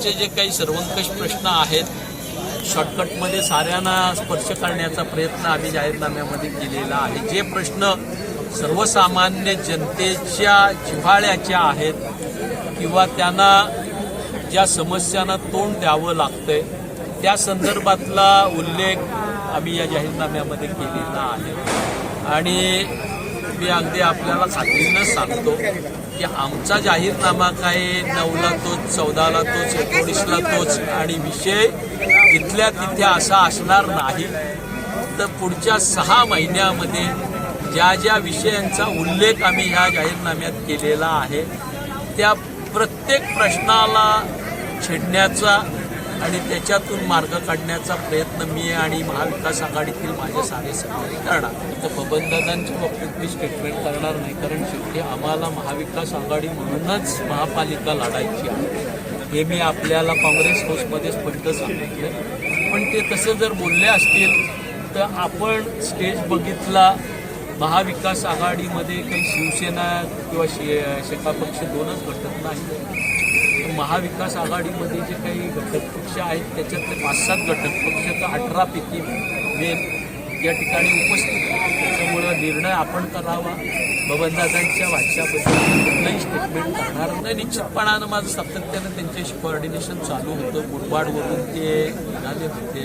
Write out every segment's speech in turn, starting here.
समाजाचे जे काही सर्वंकष प्रश्न आहेत शॉर्टकटमध्ये साऱ्यांना स्पर्श करण्याचा प्रयत्न आम्ही जाहीरनाम्यामध्ये केलेला आहे. जे प्रश्न सर्वसामान्य जनतेच्या जिव्हाळ्याच्या आहेत किंवा त्यांना ज्या समस्यांना तोंड द्यावं लागतंय त्या संदर्भातला उल्लेख आम्ही या जाहीरनाम्यामध्ये केलेला आहे. आणि मी अगदी आपल्याला खात्रीनं सांगतो की आमचा जाहीरनामा काय नऊला तोच चौदाला तोच एकोणीसला तोच आणि विषय तिथल्या तिथे असा असणार नाही. तर पुढच्या सहा महिन्यामध्ये ज्या ज्या विषयांचा उल्लेख आम्ही ह्या जाहीरनाम्यात केलेला आहे त्या प्रत्येक प्रश्नाला छेडण्याचा आणि त्याच्यातून मार्ग काढण्याचा प्रयत्न मी आणि महाविकास आघाडीतील माझे सारे सहकारी करणार. तर बबनदादांच्या बाबतीत मी स्टेटमेंट करणार नाही कारण शेवटी आम्हाला महाविकास आघाडी म्हणूनच महापालिका लढायची आहे. हे मी आपल्याला काँग्रेस हाऊसमध्ये स्पष्ट सांगितलं पण ते तसं जर बोलले असतील तर आपण स्टेज बघितला महाविकास आघाडीमध्ये काही शिवसेना किंवा शे शेका पक्ष दोनच घटक नाही. महाविकास आघाडीमध्ये जे काही घटक पक्ष आहेत त्याच्यातले पाच सात घटक पक्ष तर अठरापैकी मेन या ठिकाणी उपस्थित त्याच्यामुळं निर्णय आपण करावा बबनदादांच्या वाटच्याबद्दल कुठलंही स्टेटमेंट करणार नाही. निश्चितपणानं माझं सातत्यानं त्यांच्याशी कॉर्डिनेशन चालू होतं. मुरबाडवरून ते निघाले होते.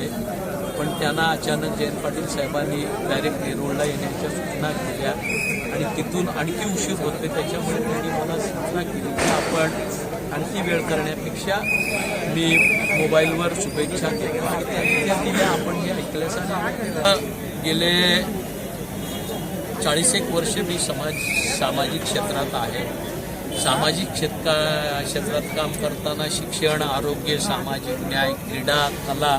पण त्यांना अचानक जयंत पाटील साहेबांनी डायरेक्ट नेरूळला येण्याच्या सूचना केल्या. आणि तिथून आणखी उशीर होते त्याच्यामुळे त्यांनी मला सूचना केली की आपण आणखी वेळ करण्यापेक्षा मी मोबाईलवर शुभेच्छा देतो. आणि त्या आपण हे ऐकल्यास गेले चाळीस एक वर्ष मी समाज सामाजिक क्षेत्रात आहे. सामाजिक क्षेत्रा क्षेत्रात काम करताना शिक्षण आरोग्य सामाजिक न्याय क्रीडा कला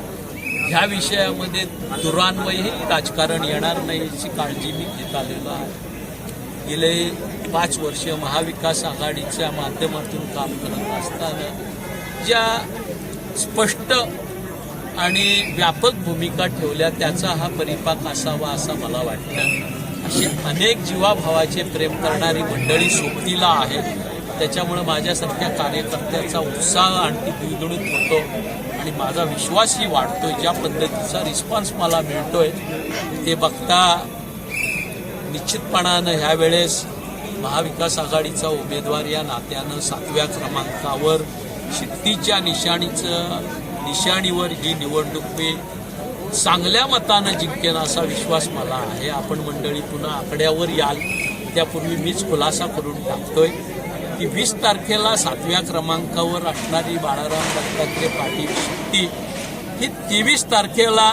ह्या विषयामध्ये दुरान्वयही राजकारण येणार नाही याची काळजी मी घेत आलेलो आहे. गेले पाच वर्ष महाविकास आघाडीच्या माध्यमातून काम करत असताना ज्या स्पष्ट आणि व्यापक भूमिका ठेवल्या त्याचा हा परिपाक असावा असा मला वाटतं. असे अनेक जीवाभावाचे प्रेम करणारी मंडळी सोबतीला आहे त्याच्यामुळं माझ्यासारख्या कार्यकर्त्याचा उत्साह आणखी द्विगुणित होतो आणि माझा विश्वासही वाढतोय. ज्या पद्धतीचा रिस्पॉन्स मला मिळतोय ते बघता निश्चितपणानं ह्यावेळेस महाविकास आघाडीचा उमेदवार या नात्यानं सातव्या क्रमांकावर शिट्टीच्या निशाणीचं निशाणीवर ही निवडणूक मी चांगल्या मतानं जिंकेन असा विश्वास मला आहे. आपण मंडळी पुन्हा आकड्यावर याल. त्यापूर्वी मीच खुलासा करून टाकतोय की वीस तारखेला सातव्या क्रमांकावर असणारी बाळाराम दत्तात्रय पाटील शिट्टी ही तेवीस तारखेला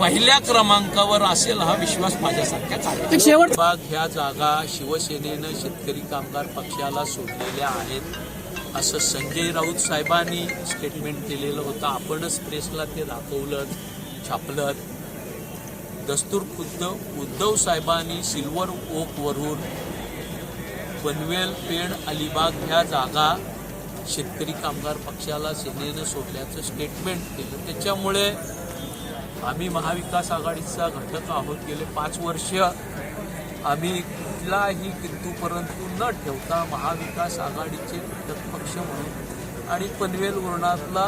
पहिल्या क्रमांकावर असेल हा विश्वास माझ्यासारख्या एक शेवट- विभाग ह्या जागा शिवसेनेनं शेतकरी कामगार पक्षाला सोडलेल्या आहेत असं संजय राऊत साहेबांनी स्टेटमेंट केलेलं होतं. आपणच प्रेसला ते दाखवलं छापलं दस्तूर खुद्द उद्धव साहेबांनी सिल्वर ओकवरून पनवेल पेण अलिबाग ह्या जागा शेतकरी कामगार पक्षाला सेनेनं सोडल्याचं स्टेटमेंट केलं. त्याच्यामुळे आम्ही महाविकास आघाडीचा घटक आहोत. गेले पाच वर्ष आम्ही कुठलाही किंतू परंतु न ठेवता महाविकास आघाडीचे घटक पक्ष म्हणून आणि पनवेल वरणातला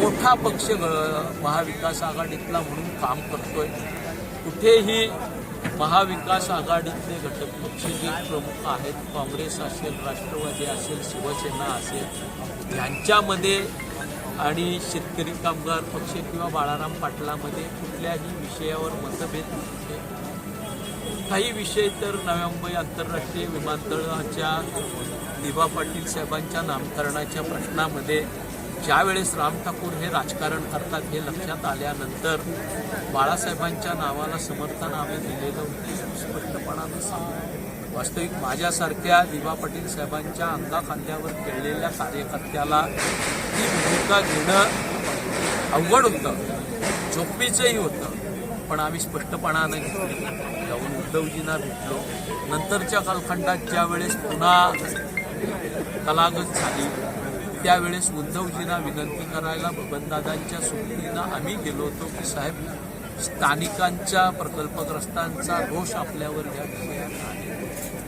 मोठा पक्ष महाविकास आघाडीतला म्हणून काम करतोय. कुठेही महाविकास आघाडीतले घटक पक्ष जे प्रमुख आहेत काँग्रेस असेल राष्ट्रवादी असेल शिवसेना असेल यांच्यामध्ये आणि शेतकरी कामगार पक्ष किंवा बाळाराम पाटलामध्ये कुठल्याही विषयावर मतभेद नव्हते काही विषय तर नव्या मुंबई आंतरराष्ट्रीय विमानतळाच्या दिवा पाटील साहेबांच्या नामकरणाच्या प्रश्नामध्ये ज्यावेळेस राम ठाकूर हे राजकारण करतात हे लक्षात आल्यानंतर बाळासाहेबांच्या नावाला समर्थन आम्ही दिलेलं होते स्पष्टपणानं सांगतो. वास्तविक माझ्यासारख्या दिवा पाटील साहेबांच्या अंगाखांद्यावर खेळलेल्या कार्यकर्त्याला ही भूमिका घेणं अवघड होतं. झोपीचंही होतं. पण आम्ही स्पष्टपणानं घेतली. जाऊन उद्धवजींना भेटलो. नंतरच्या कालखंडात ज्या वेळेस पुन्हा कलागत झाली त्यावेळेस उद्धवजींना विनंती करायला बबनदादांच्या सोबतीनं आम्ही गेलो होतो की साहेब स्थानिकांच्या प्रकल्पग्रस्तांचा रोष आपल्यावर घ्या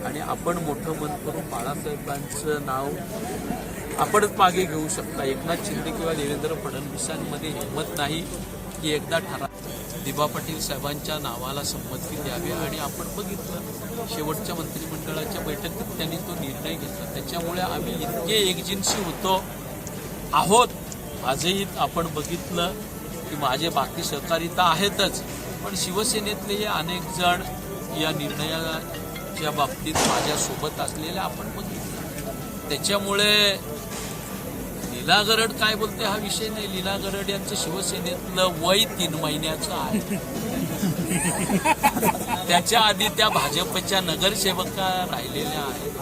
आणि आपण मोठं मन करून बाळासाहेबांचं नाव आपणच मागे घेऊ शकता. एकनाथ शिंदे किंवा देवेंद्र फडणवीसांमध्ये हिंमत नाही की एकदा ठरा दिबा पाटील साहेबांच्या नावाला संमती द्यावी. आणि आपण बघितलं शेवटच्या मंत्रिमंडळाच्या बैठकीत त्यांनी तो निर्णय घेतला. त्याच्यामुळे आम्ही इतके एकजिन्सी होतो आहोत. आजही आपण बघितलं की माझे बाकी सहकारी तर आहेतच. पण शिवसेनेतले अनेक जण या निर्णयाच्या बाबतीत माझ्यासोबत असलेल्या आपण बघितलं त्याच्यामुळे लीला गरड काय बोलते हा विषय नाही. लीला गरड यांचं शिवसेनेतलं वय तीन महिन्याचं आहे. त्याच्या आधी त्या भाजपच्या नगरसेवका राहिलेल्या आहेत.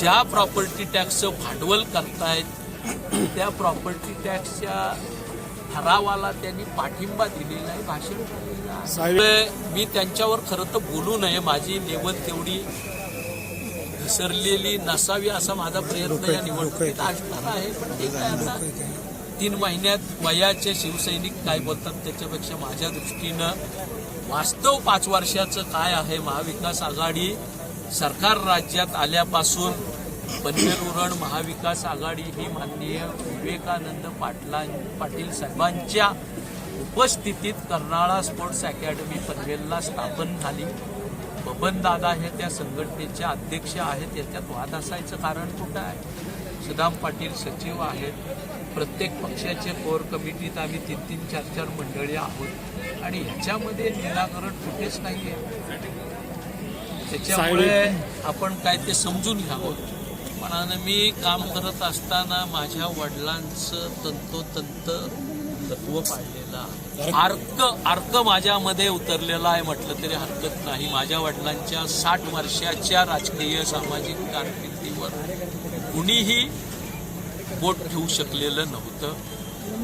ज्या प्रॉपर्टी टॅक्सचं भांडवल करतायत त्या प्रॉपर्टी टॅक्सच्या ठरावाला त्यांनी पाठिंबा दिलेला आहे भाषण मी त्यांच्यावर खरं तर बोलू नये माझी लेवल तेवढी घसरलेली नसावी असा माझा प्रयत्न या निवडणुकीत असणार आहे. पण आता तीन महिन्यात वयाचे शिवसैनिक काय बोलतात त्याच्यापेक्षा माझ्या दृष्टीनं वास्तव पाच वर्षाचं काय आहे महाविकास आघाडी सरकार राज्यात आल्यापासून उरण महाविकास आघाडी ही माननीय विवेकानंद पाटला पाटील साहेबांच्या उपस्थितीत कर्नाळा स्पोर्ट्स अकॅडमी पनवेलला स्थापन झाली. बबन दादा हे त्या संघटनेचे अध्यक्ष आहेत. याच्यात वाद असायचं कारण कुठं आहे? सुदाम पाटील सचिव आहेत. प्रत्येक पक्षाचे कोर कमिटीत आम्ही तीन तीन चार चार मंडळी आहोत. आणि ह्याच्यामध्ये निराकरण कुठेच नाही आहे त्याच्यामुळे आपण काय ते समजून घ्यावं. आणि मी काम करत असताना माझ्या वडिलांचं तंतोतंत तत्व पाळलेलं अर्क अर्क माझ्यामध्ये उतरलेला आहे म्हटलं तरी हरकत नाही. माझ्या वडिलांच्या साठ वर्षाच्या राजकीय सामाजिक कारकिर्दीवर कुणीही बोट ठेवू शकलेलं नव्हतं.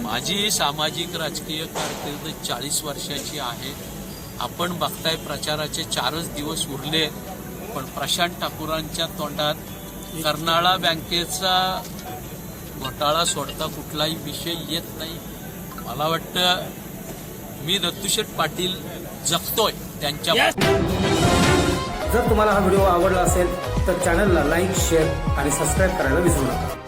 माझी सामाजिक राजकीय कारकीर्द चाळीस वर्षाची आहे. आपण बघताय प्रचाराचे चारच दिवस उरले पण प्रशांत ठाकूरांच्या तोंडात कर्नाळा बँकेचा घोटाळा सोडता कुठलाही विषय येत नाही. मला वाटतं मी दत्तुशेठ पाटील जगतोय त्यांच्या जर तुम्हाला हा व्हिडिओ आवडला असेल तर चॅनलला लाईक शेअर आणि सबस्क्राईब करायला विसरू नका.